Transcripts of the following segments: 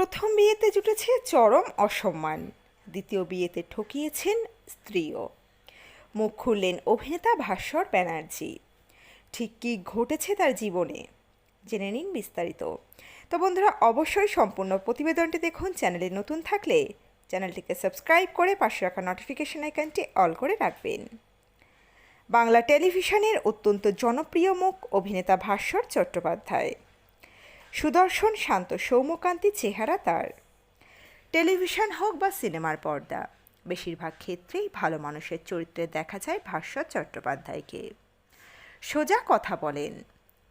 প্রথম বিয়েতে জুটেছে চরম অসম্মান। দ্বিতীয় বিয়েতে ঠকিয়েছেন স্ত্রীও। মুখ খুললেন অভিনেতা ভাস্বর ব্যানার্জি। ঠিক কী ঘটেছে তার জীবনে? জেনে নিন বিস্তারিত। তো বন্ধুরা, অবশ্যই সম্পূর্ণ প্রতিবেদনটি দেখুন, চ্যানেলে নতুন থাকলে চ্যানেলটিকে সাবস্ক্রাইব করে পাশে রাখা নোটিফিকেশন আইকনটি অল করে রাখবেন। বাংলা টেলিভিশনের অত্যন্ত জনপ্রিয় মুখ অভিনেতা ভাস্বর চট্টোপাধ্যায়। সুদর্শন শান্ত সৌম্যকান্তি চেহারা তার। টেলিভিশন হোক বা সিনেমার পর্দা, বেশিরভাগ ক্ষেত্রেই ভালো মানুষের চরিত্রে দেখা যায় ভাস্বর চট্টোপাধ্যায়কে। সোজা কথা বলেন,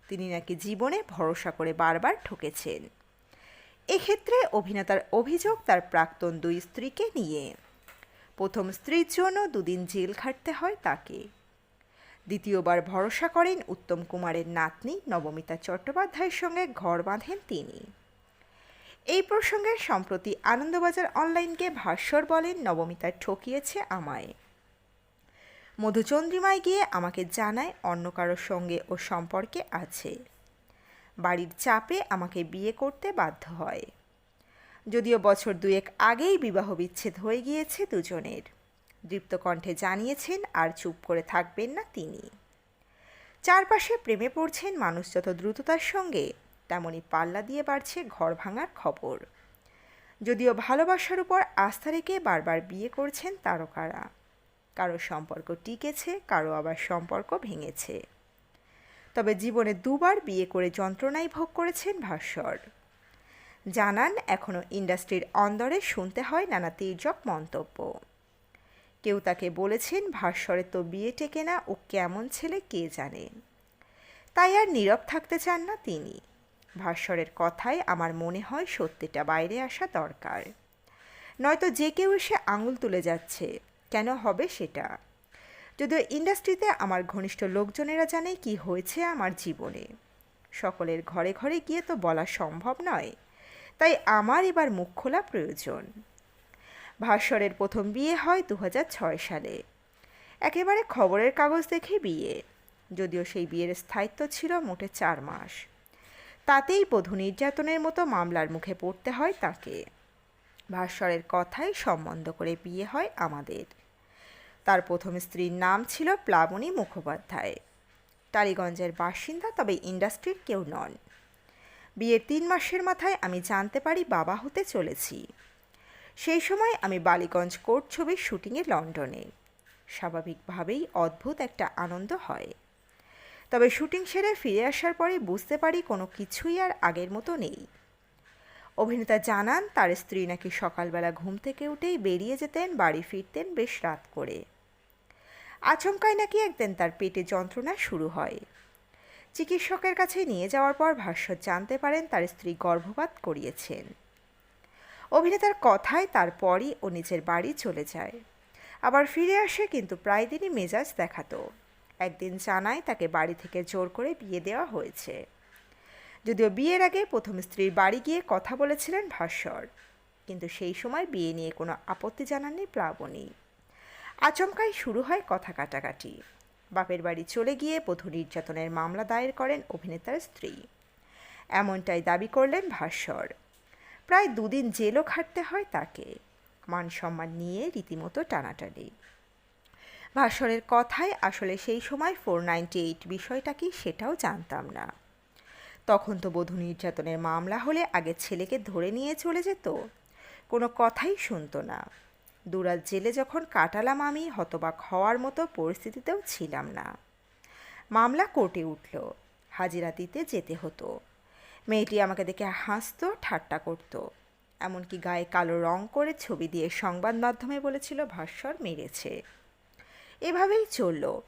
তিনি নাকি জীবনে ভরসা করে বারবার ঠকেছেন। এক্ষেত্রে অভিনেতার অভিযোগ তার প্রাক্তন দুই স্ত্রীকে নিয়ে। প্রথম স্ত্রীর জন্য দুদিন জেল খাটতে হয় তাকে। দ্বিতীয়বার ভরসা করেন উত্তম কুমারের নাতনি নবমিতা চট্টোপাধ্যায়ের সঙ্গে ঘর বাঁধেন তিনি। এই প্রসঙ্গে সম্প্রতি আনন্দবাজার অনলাইনকে ভাস্বর বলেন, নবমিতা ঠকিয়েছে আমায়। মধুচন্দ্রিমায় গিয়ে আমাকে জানায় অন্য কারোর সঙ্গে ও সম্পর্কে আছে। বাড়ির চাপে আমাকে বিয়ে করতে বাধ্য হয়। যদিও বছর দুয়েক আগেই বিবাহ বিচ্ছেদ হয়ে গিয়েছে দুজনের। দৃপ্ত কণ্ঠে জানিয়েছেন, আর চুপ করে থাকবেন না তিনি। চারপাশে প্রেমে পড়ছেন মানুষ যত দ্রুততার সঙ্গে তেমনই পাল্লা দিয়ে বাড়ছে ঘর ভাঙার খবর। যদিও ভালোবাসার উপর আস্থা রেখে বারবার বিয়ে করছেন তারকারা। কারও সম্পর্ক টিকেছে, কারও আবার সম্পর্ক ভেঙেছে। তবে জীবনে দুবার বিয়ে করে যন্ত্রণাই ভোগ করেছেন ভাস্বর। জানান এখনও ইন্ডাস্ট্রির অন্দরে শুনতে হয় নানা তির্যক মন্তব্য। কেউ তাকে বলেছেন ভাস্বরের তো বিয়ে টেকে না, ও কেমন ছেলে কে জানে? তাই আর নীরব থাকতে চান না তিনি। ভাস্বরের কথায় আমার মনে হয় সত্যিটা বাইরে আসা দরকার। নয়তো যে কেউ এসে আঙুল তুলে যাচ্ছে, কেন হবে সেটা? যদিও ইন্ডাস্ট্রিতে আমার ঘনিষ্ঠ লোকজনেরা জানে কি হয়েছে আমার জীবনে। সকলের ঘরে ঘরে গিয়ে তো বলা সম্ভব নয়। তাই আমার এবার মুখ খোলা প্রয়োজন। ভাস্বরের প্রথম বিয়ে হয় দু হাজার ছয় সালে। একেবারে খবরের কাগজ দেখে বিয়ে। যদিও সেই বিয়ের স্থায়িত্ব ছিল মোটে চার মাস। তাতেই বধূ নির্যাতনের মতো মামলার মুখে পড়তে হয় তাকে। ভাস্বরের কথাই সম্বন্ধ করে বিয়ে হয় আমাদের। তার প্রথম স্ত্রীর নাম ছিল প্লাবনী মুখোপাধ্যায়। টালিগঞ্জের বাসিন্দা, তবে ইন্ডাস্ট্রির কেউ নন। বিয়ের তিন মাসের মাথায় আমি জানতে পারি বাবা হতে চলেছি। সেই সময় আমি বালিগঞ্জ কোর্ট ছবির শুটিংয়ে লন্ডনে। স্বাভাবিকভাবেই অদ্ভুত একটা আনন্দ হয়। তবে শুটিং সেরে ফিরে আসার পরে বুঝতে পারি কোনো কিছুই আর আগের মতো নেই। অভিনেতা জানান, তার স্ত্রী নাকি সকালবেলা ঘুম থেকে উঠেই বেরিয়ে যেতেন, বাড়ি ফিরতেন বেশ রাত করে। আচমকায় নাকি একদিন তার পেটে যন্ত্রণা শুরু হয়। চিকিৎসকের কাছে নিয়ে যাওয়ার পর ভাস্বর জানতে পারেন, তার স্ত্রী গর্ভপাত করিয়েছেন। অভিনেতার কথায় তারপরই ও নিজের বাড়ি চলে যায়। আবার ফিরে আসে কিন্তু প্রায় দিনই মেজাজ দেখাতো। একদিন জানায় তাকে বাড়ি থেকে জোর করে বিয়ে দেওয়া হয়েছে। যদিও বিয়ের আগে প্রথম স্ত্রীর বাড়ি গিয়ে কথা বলেছিলেন ভাস্বর। কিন্তু সেই সময় বিয়ে নিয়ে কোনো আপত্তি জানাননি প্লাবনী। আচমকাই শুরু হয় কথা কাটাকাটি। বাপের বাড়ি চলে গিয়ে বধূ নির্যাতনের মামলা দায়ের করেন অভিনেতার স্ত্রী। এমনটাই দাবি করলেন ভাস্বর। প্রায় দুদিন জেলও খাটতে হয় তাকে। মান সম্মান নিয়ে রীতিমতো টানাটানি। ভাস্বরের কথায় আসলে সেই সময় ফোর নাইনটি এইট বিষয়টা কি সেটাও জানতাম না। তখন তো বধূ নির্যাতনের মামলা হলে আগে ছেলেকে ধরে নিয়ে চলে যেত। কোনো কথাই শুনতো না। দুরাত জেলে যখন কাটালাম আমি, হতবাক হওয়ার মতো পরিস্থিতিতেও ছিলাম না। মামলা কোর্টে উঠল। হাজিরা দিতে যেতে হতো। মেয়েটি আমাকে দেখে হাসতো, ঠাট্টা করত। এমনকি গায়ে কালো রং করে ছবি দিয়ে সংবাদ মাধ্যমে বলেছিল, ভাস্বর মেরেছে। এভাবেই চলল।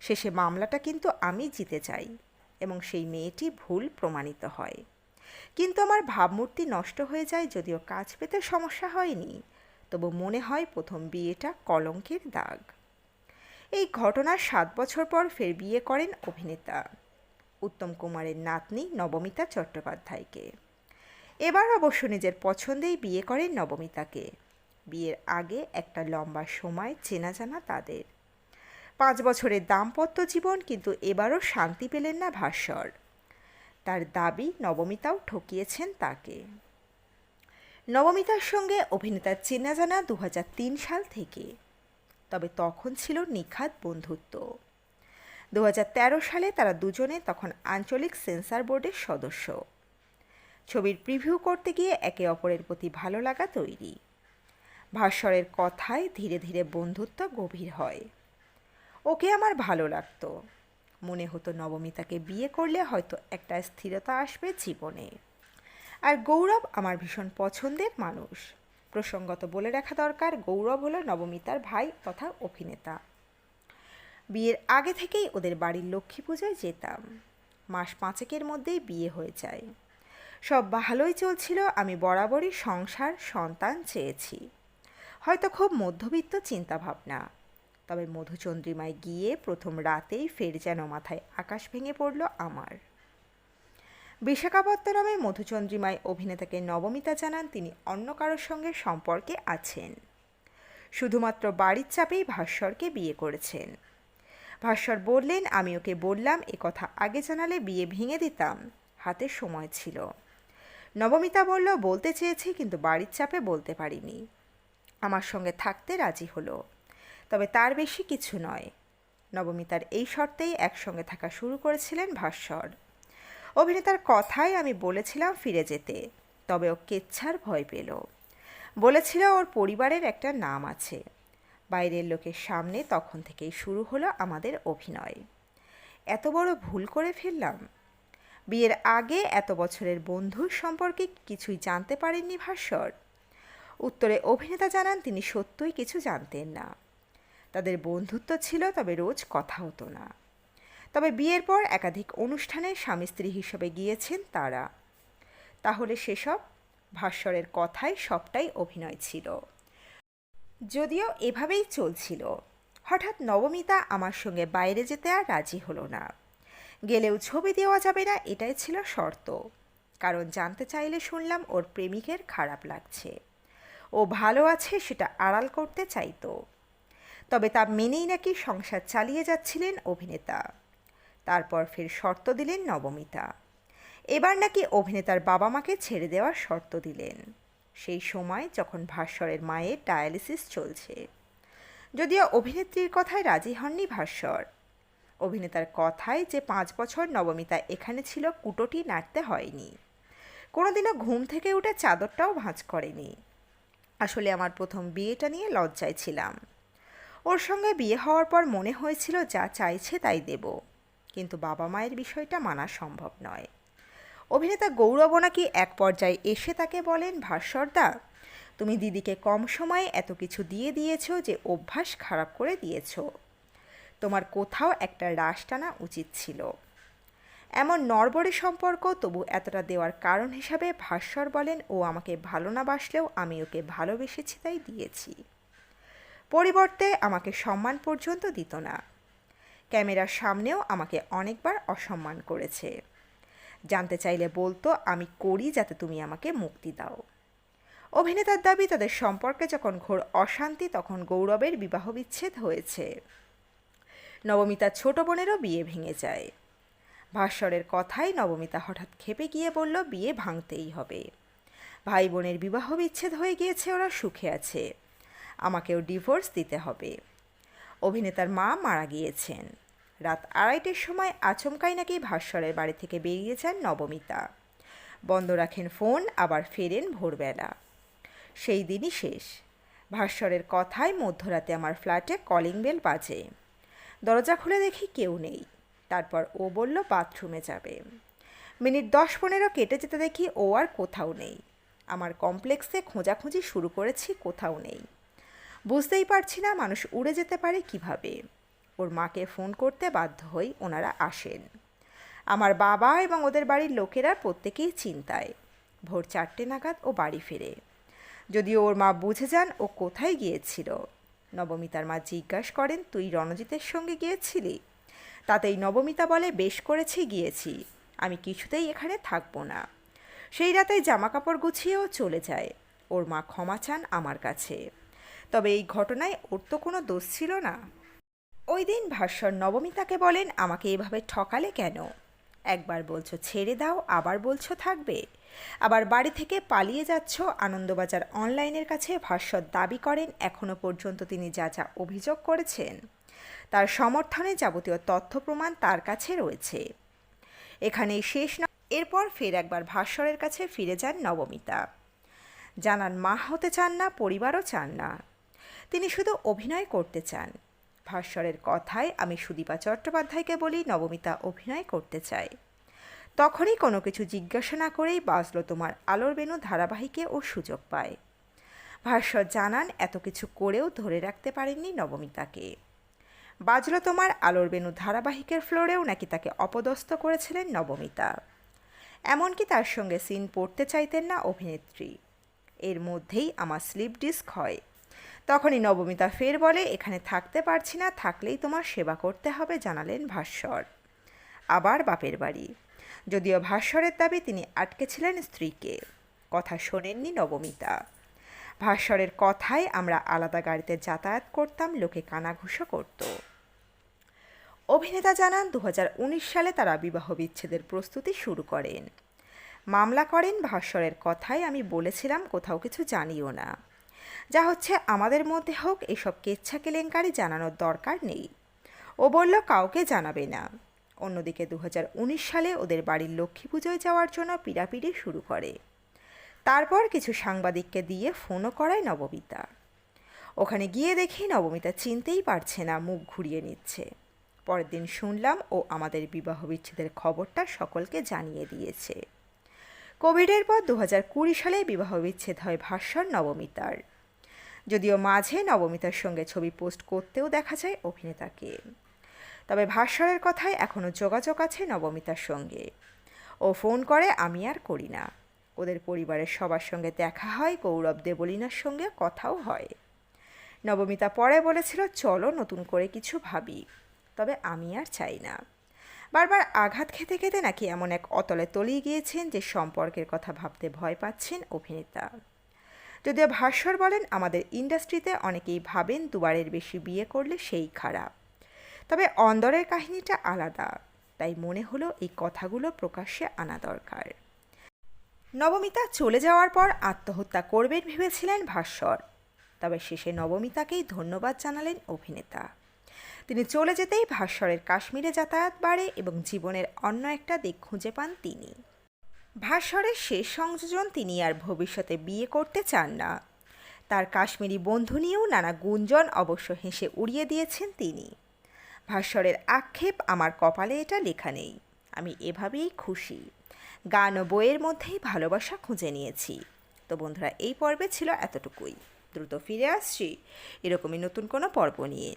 শেষে মামলাটা কিন্তু আমি জিতে চাই এবং সেই মেয়েটি ভুল প্রমাণিত হয়। কিন্তু আমার ভাবমূর্তি নষ্ট হয়ে যায় যদিও কাজ পেতে সমস্যা হয়নি, তবু মনে হয় প্রথম বিয়েটা কলঙ্কের দাগ। এই ঘটনার সাত বছর পর ফের বিয়ে করেন অভিনেতা। উত্তম কুমারের নাতনি নবমিতা চট্টোপাধ্যায়কে। এবার অবশ্য নিজের পছন্দেই বিয়ে করেন নবমিতাকে। বিয়ের আগে একটা লম্বা সময় চেনা জানা তাদের। পাঁচ বছরের দাম্পত্য জীবন কিন্তু এবারও শান্তি পেলেন না ভাস্বর। তার দাবি নবমিতাও ঠকিয়েছেন তাকে। নবমিতার সঙ্গে অভিনেতার চেনা জানা দু হাজার তিন সাল থেকে। তবে তখন ছিল নিখাত বন্ধুত্ব। দু হাজার তেরো সালে তারা দুজনে তখন আঞ্চলিক সেন্সার বোর্ডের সদস্য। ছবির প্রিভিউ করতে গিয়ে একে অপরের প্রতি ভালো লাগা তৈরি। ভাস্বরের কথায় ধীরে ধীরে বন্ধুত্ব গভীর হয়। ওকে আমার ভালো লাগতো। মনে হতো নবমিতাকে বিয়ে করলে হয়তো একটা স্থিরতা আসবে জীবনে। আর গৌরব আমার ভীষণ পছন্দের মানুষ। প্রসঙ্গত বলে রাখা দরকার, গৌরব হলো নবমিতার ভাই তথা অভিনেতা। বিয়ের আগে থেকেই ওদের বাড়ির লক্ষ্মী পুজোয় যেতাম। মাস পাঁচেকের মধ্যেই বিয়ে হয়ে যায়। সব ভালোই চলছিল, আমি বরাবরই সংসার, সন্তান চেয়েছি। হয়তো খুব মধ্যবিত্ত চিন্তাভাবনা। তবে মধুচন্দ্রিমায় গিয়ে প্রথম রাতেই ফের যেন মাথায় আকাশ ভেঙে পড়ল আমার। বিশাখাপত্তনমে মধুচন্দ্রিমায় অভিনেতাকে নবমিতা জানান তিনি অন্য কারোর সঙ্গে সম্পর্কে আছেন। শুধুমাত্র বাড়ির চাপেই ভাস্বরকে বিয়ে করেছেন। ভাস্বর বললেন, আমি ওকে বললাম, এ কথা আগে জানালে বিয়ে ভেঙে দিতাম। হাতে সময় ছিল। নবমিতা বলল, বলতে চেয়েছি, কিন্তু বাড়ির চাপে বলতে পারিনি। আমার সঙ্গে থাকতে রাজি হলো, তবে তার বেশি কিছু নয়। নবমিতার এই শর্তেই একসঙ্গে থাকা শুরু করেছিলেন ভাস্বর অভিনেতার কথাই আমি বলেছিলাম ফিরে যেতে, তবে ও কেচ্ছার ভয় পেল। বলেছিল, ওর পরিবারের একটা নাম আছে। বাইরের লোকের সামনে তখন থেকেই শুরু হলো আমাদের অভিনয়। এত বড় ভুল করে ফেললাম? বিয়ের আগে এত বছরের বন্ধুর সম্পর্কে কিছুই জানতে পারেননি ভাস্বর উত্তরে অভিনেতা জানান, তিনি সত্যই কিছু জানতেন না। তাদের বন্ধুত্ব ছিল, তবে রোজ কথা হতো না। তবে বিয়ের পর একাধিক অনুষ্ঠানে স্বামী স্ত্রী হিসেবে গিয়েছেন তারা। তাহলে সেসব? ভাস্বরের কথাই সবটাই অভিনয় ছিল। যদিও এভাবেই চলছিল। হঠাৎ নবমিতা আমার সঙ্গে বাইরে যেতে আর রাজি হলো না। গেলেও ছবি দেওয়া যাবে না এটাই ছিল শর্ত। কারণ জানতে চাইলে শুনলাম ওর প্রেমিকের খারাপ লাগছে। ও ভালো আছে সেটা আড়াল করতে চাইতো। তবে তা মেনেই নাকি সংসার চালিয়ে যাচ্ছিলেন অভিনেতা। তারপর ফের শর্ত দিলেন নবমিতা। এবার নাকি অভিনেতার বাবা মাকে ছেড়ে দেওয়ার শর্ত দিলেন। সেই সময় যখন ভাস্বরের মায়ের ডায়ালিসিস চলছে। যদিও অভিনেত্রীর কথায় রাজি হননি ভাস্বর। অভিনেতার কথায় যে পাঁচ বছর নবমিতা এখানে ছিল কুটোটি নাড়তে হয়নি। কোনোদিনও ঘুম থেকে উঠে চাদরটাও ভাঁজ করেনি। আসলে আমার প্রথম বিয়েটা নিয়ে লজ্জায় ছিলাম। ওর সঙ্গে বিয়ে হওয়ার পর মনে হয়েছিল যা চাইছে তাই দেব। কিন্তু বাবা মায়ের বিষয়টা মানা সম্ভব নয়। অভিনেতা গৌরব নাকি এক পর্যায়ে এসে তাকে বলেন ভাস্বরদা তুমি দিদিকে কম সময়ে এত কিছু দিয়ে দিয়েছ যে অভ্যাস খারাপ করে দিয়েছ। তোমার কোথাও একটা রাশ টানা উচিত ছিল। এমন নরবরে সম্পর্ক তবু এতটা দেওয়ার কারণ হিসাবে ভাস্বর বলেন, ও আমাকে ভালো না বাসলেও আমি ওকে ভালোবেসেছি, তাই দিয়েছি। পরিবর্তে আমাকে সম্মান পর্যন্ত দিত না। ক্যামেরার সামনেও আমাকে অনেকবার অসম্মান করেছে। জানতে চাইলে বলতো, আমি করি যাতে তুমি আমাকে মুক্তি দাও। অভিনেতার দাবি, তাদের সম্পর্কে যখন ঘোর অশান্তি, তখন গৌরবের বিবাহ বিচ্ছেদ হয়েছে। নবমিতার ছোট বোনেরও বিয়ে ভেঙে যায়। ভাস্বরের কথাই নবমিতা হঠাৎ খেপে গিয়ে বলল, বিয়ে ভাঙতেই হবে। ভাই বোনের বিবাহ বিচ্ছেদ হয়ে গিয়েছে, ওরা সুখে আছে। আমাকেও ডিভোর্স দিতে হবে। অভিনেতার মা মারা গিয়েছেন। রাত আড়াইটের সময় আচমকাই নাকি ভাস্বরের বাড়ি থেকে বেরিয়ে যান নবমিতা। বন্ধ রাখেন ফোন, আবার ফেরেন ভোরবেলা। সেই দিনই শেষ। ভাস্বরের কথায় মধ্যরাতে আমার ফ্ল্যাটে কলিং বেল বাজে। দরজা খুলে দেখি কেউ নেই। তারপর ও বলল, বাথরুমে যাবে। মিনিট দশ পনেরো কেটে যেতে দেখি ও আর কোথাও নেই। আমার কমপ্লেক্সে খোঁজাখুঁজি শুরু করেছি, কোথাও নেই। বুঝতেই পারছি না মানুষ উড়ে যেতে পারে কীভাবে। ওর মাকে ফোন করতে বাধ্য হই ওনারা আসেন। আমার বাবা এবং ওদের বাড়ির লোকেরা প্রত্যেকেই চিন্তায়। ভোর চারটে নাগাদ ও বাড়ি ফেরে। যদিও ওর মা বুঝে যান ও কোথায় গিয়েছিল। নবমিতার মা জিজ্ঞাসা করেন, তুই রণজিতের সঙ্গে গিয়েছিলি? তাতেই নবমিতা বলে, বেশ করেছি, গিয়েছি। আমি কিছুতেই এখানে থাকব না। সেই রাতেই জামা কাপড় গুছিয়েও চলে যায়। ওর মা ক্ষমা চান আমার কাছে। তবে এই ঘটনায় ওর তো কোনো দোষ ছিল না। ওই দিন ভাস্বর নবমিতাকে বলেন, আমাকে এভাবে ঠকালে কেন? একবার বলছো ছেড়ে দাও, আবার বলছো থাকবে। আবার বাড়ি থেকে পালিয়ে যাচ্ছ। আনন্দবাজার অনলাইনের কাছে ভাস্বর দাবি করেন এখনও পর্যন্ত তিনি যা যা অভিযোগ করেছেন, তার সমর্থনে যাবতীয় তথ্য প্রমাণ তার কাছে রয়েছে। এখানেই শেষ না এরপর ফের একবার ভাস্বরের কাছে ফিরে যান নবমিতা। জানান, মা হতে চান না, পরিবারও চান না। তিনি শুধু অভিনয় করতে চান। ভাস্বরের কথায় আমি সুদীপা চট্টোপাধ্যায়কে বলি নবমিতা অভিনয় করতে চায় তখনই কোনো কিছু জিজ্ঞাসা না করেই বাজলো তোমার আলোর বেনু ধারাবাহিকে ও সুযোগ পায়। ভাস্বর জানান, এত কিছু করেও ধরে রাখতে পারেননি নবমিতাকে। বাজলো তোমার আলোর বেনু ধারাবাহিকের ফ্লোরেও নাকি তাকে অপদস্থ করেছিলেন নবমিতা। এমনকি তার সঙ্গে সিন পড়তে চাইতেন না অভিনেত্রী। এর মধ্যেই আমার স্লিপ ডিস্ক হয়। তখনই নবমিতা ফের বলে, এখানে থাকতে পারছি না, থাকলেই তোমার সেবা করতে হবে, জানালেন ভাস্বর। আবার বাপের বাড়ি। যদিও ভাস্বরের দাবি তিনি আটকেছিলেন স্ত্রীকে। কথা শোনেননি নবমিতা। ভাস্বরের কথায় আমরা আলাদা গাড়িতে যাতায়াত করতাম, লোকে কানাঘুষো করতো। অভিনেতা জানান দু হাজার উনিশ সালে তারা বিবাহ বিচ্ছেদের প্রস্তুতি শুরু করেন। মামলা করেন ভাস্বরের কথায়, আমি বলেছিলাম, কোথাও কিছু জানিও না। যা হচ্ছে আমাদের মধ্যে হোক এসব কেচ্ছা কেলেঙ্কারি জানানোর দরকার নেই। ও বলল, কাউকে জানাবে না। অন্যদিকে দু হাজার উনিশ সালে ওদের বাড়ির লক্ষ্মী পুজোয় যাওয়ার জন্য পিড়াপিড়ি শুরু করে। তারপর কিছু সাংবাদিককে দিয়ে ফোনও করায় নবমিতা। ওখানে গিয়ে দেখি নবমিতা চিনতেই পারছে না, মুখ ঘুরিয়ে নিচ্ছে। পরের দিন শুনলাম ও আমাদের বিবাহ বিচ্ছেদের খবরটা সকলকে জানিয়ে দিয়েছে। কোভিডের পর দু হাজার কুড়ি সালে বিবাহ বিচ্ছেদ হয় ভাস্বর নবমিতার। যদিও মাঝে নবমিতার সঙ্গে ছবি পোস্ট করতেও দেখা যায় অভিনেতাকে। তবে ভাস্বরের কথায় এখনও যোগাযোগ আছে নবমিতার সঙ্গে। ও ফোন করে, আমি আর করি না। ওদের পরিবারের সবার সঙ্গে দেখা হয়, গৌরব দেবলিনার সঙ্গে কথাও হয়। নবমিতা পরে বলেছিল, চলো নতুন করে কিছু ভাবি, তবে আমি আর চাই না। বারবার আঘাত খেতে খেতে নাকি এমন এক অতলে তলিয়ে গিয়েছেন যে সম্পর্কের কথা ভাবতে ভয় পাচ্ছেন অভিনেতা। যদিও ভাস্বর বলেন, আমাদের ইন্ডাস্ট্রিতে অনেকেই ভাবেন দুবারের বেশি বিয়ে করলে সেই খারাপ। তবে অন্দরের কাহিনীটা আলাদা, তাই মনে হলো এই কথাগুলো প্রকাশ্যে আনা দরকার। নবমিতা চলে যাওয়ার পর আত্মহত্যা করবেন ভেবেছিলেন ভাস্বর। তবে শেষে নবমিতাকেই ধন্যবাদ জানালেন অভিনেতা। তিনি চলে যেতেই ভাস্বরের কাশ্মীরে যাতায়াত বাড়ে এবং জীবনের অন্য একটা দিক খুঁজে পান তিনি। ভাস্বরের শেষ সংযোজন তিনি আর ভবিষ্যতে বিয়ে করতে চান না। তার কাশ্মীরি বন্ধু নিয়েও নানা গুঞ্জন অবশ্য হেসে উড়িয়ে দিয়েছেন তিনি। ভাস্বরের আক্ষেপ আমার কপালে এটা লেখা নেই। আমি এভাবেই খুশি। গান ও বইয়ের মধ্যেই ভালোবাসা খুঁজে নিয়েছি। তো বন্ধুরা, এই পর্বে ছিল এতটুকুই। দ্রুত ফিরে আসছি। এরকমই নতুন কোনো পর্ব নিয়ে।